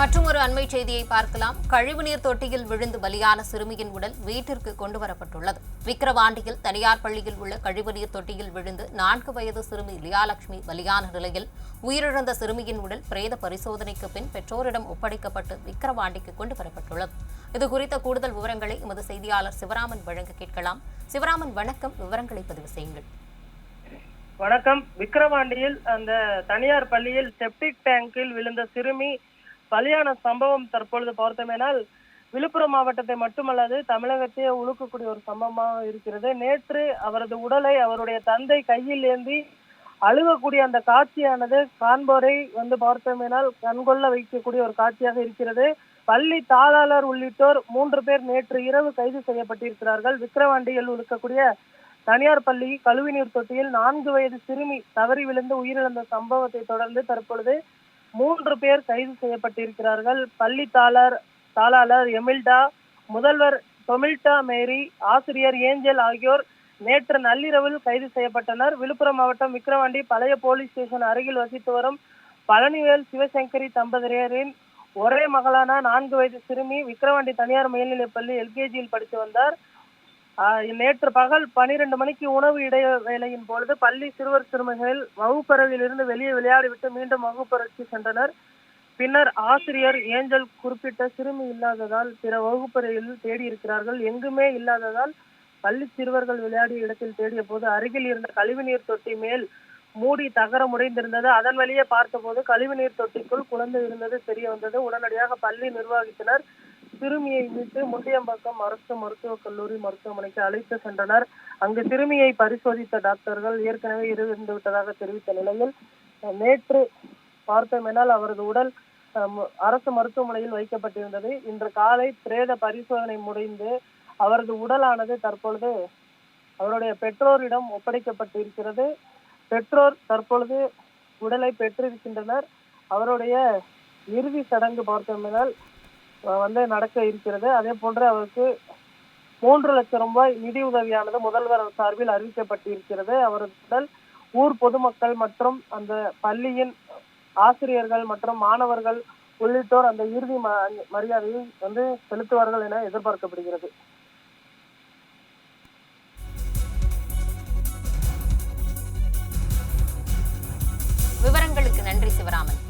மற்றும் ஒரு அண்மை செய்தியை பார்க்கலாம். கழிவுநீர் தொட்டியில் விழுந்து பலியான சிறுமியின் உடல் வீட்டிற்கு கொண்டுவரப்பட்டுள்ளது. விக்கிரவாண்டியில் தனியார் பள்ளியில் உள்ள கழிவுநீர் தொட்டியில் விழுந்து நான்கு வயது சிறுமி லியாலட்சுமி பலியான நிலையில் உயிரிழந்த சிறுமியின் உடல் பிரேத பரிசோதனைக்கு பின் பெற்றோரிடம் ஒப்படைக்கப்பட்டு விக்கிரவாண்டிக்கு கொண்டு வரப்பட்டுள்ளது இது குறித்த கூடுதல் விவரங்களை எமது செய்தியாளர் சிவராமன் வழங்க கேட்கலாம். சிவராமன் வணக்கம். விவரங்களை பதிவு செய்யுங்கள். வணக்கம். விக்கிரவாண்டியில் அந்த தனியார் பள்ளியில் செப்டிக் டேங்கில் விழுந்த சிறுமி பலியான சம்பவம் தற்பொழுது பார்த்தோமேனால் விழுப்புரம் மாவட்டத்தை மட்டுமல்லாது தமிழகத்தையே உழுக்கக்கூடிய ஒரு சம்பவமாக இருக்கிறது. நேற்று அவரது உடலை அவருடைய தந்தை கையில் ஏந்தி அழுகக்கூடிய அந்த காட்சியானது காண்போரை வந்து பார்த்தோமேனால் கண்கொள்ள வைக்கக்கூடிய ஒரு காட்சியாக இருக்கிறது. பள்ளி தாளாளர் உள்ளிட்டோர் மூன்று பேர் நேற்று இரவு கைது செய்யப்பட்டிருக்கிறார்கள். விக்கிரவாண்டியில் இருக்கக்கூடிய தனியார் பள்ளி கழிவுநீர் தொட்டியில் நான்கு வயது சிறுமி தவறி விழுந்து உயிரிழந்த சம்பவத்தை தொடர்ந்து தற்பொழுது மூன்று பேர் கைது செய்யப்பட்டிருக்கிறார்கள். பள்ளி தாளர் தாளாளர் எமில்டா முதல்வர் டொமில்டா மேரி ஆசிரியர் ஏஞ்சல் ஆகியோர் நேற்று நள்ளிரவில் கைது செய்யப்பட்டனர். விழுப்புரம் மாவட்டம் விக்கிரவாண்டி பழைய போலீஸ் ஸ்டேஷன் அருகில் வசித்து வரும் பழனிவேல் சிவசங்கரி தம்பதியரின் ஒரே மகளான நான்கு வயது சிறுமி விக்கிரவாண்டி தனியார் மேல்நிலைப்பள்ளி எல்கேஜியில் படித்து வந்தார். நேற்று பகல் பனிரெண்டு மணிக்கு உணவு இடைவேளையின் பொழுது பள்ளி சிறுவர் சிறுமிகள் வகுப்பறையில் இருந்து வெளியே விளையாடிவிட்டு மீண்டும் வகுப்பறைக்கு சென்றனர். பின்னர் ஆசிரியர் ஏஞ்சல் குறிப்பிட்ட சிறுமி இல்லாததால் பிற வகுப்பறையில் தேடி இருக்கிறார்கள் எங்குமே இல்லாததால் பள்ளி சிறுவர்கள் விளையாடிய இடத்தில் தேடிய போது அருகில் இருந்த கழிவுநீர் தொட்டி மேல் மூடி தகரம் உடைந்திருந்தது அதன் வழியே பார்த்தபோது கழிவுநீர் தொட்டிக்குள் குழந்தை இருந்தது தெரிய வந்தது. உடனடியாக பள்ளி நிர்வாகத்தினர். சிறுமியை மீட்டு முண்டியம்பாக்கம் அரசு மருத்துவக் கல்லூரி மருத்துவமனைக்கு அழைத்து சென்றனர். அங்கு சிறுமியை பரிசோதித்த டாக்டர்கள் ஏற்கனவே இருந்து விட்டதாக தெரிவித்த நிலையில் நேற்று பார்த்தோமெனால் அவரது உடல் அரசு மருத்துவமனையில் வைக்கப்பட்டிருந்தது. இன்று காலை பிரேத பரிசோதனை முடிந்து அவரது உடலானது தற்பொழுது அவருடைய பெற்றோரிடம் ஒப்படைக்கப்பட்டிருக்கிறது. பெற்றோர் தற்பொழுது உடலை பெற்றிருக்கின்றனர். அவருடைய இறுதி சடங்கு பார்த்தோமெனால் வந்து நடக்க இருக்கிறது. அதே போன்று அவருக்கு மூன்று லட்சம் ரூபாய் நிதி உதவியானது முதல்வர் சார்பில் அறிவிக்கப்பட்டிருக்கிறது. அவரது உடல் ஊர் பொதுமக்கள் மற்றும் அந்த பள்ளியின் ஆசிரியர்கள் மற்றும் மாணவர்கள் உள்ளிட்டோர் அந்த இறுதி ம- மரியாதையை வந்து செலுத்துவார்கள் என எதிர்பார்க்கப்படுகிறது. விவரங்களுக்கு நன்றி சிவராமன்.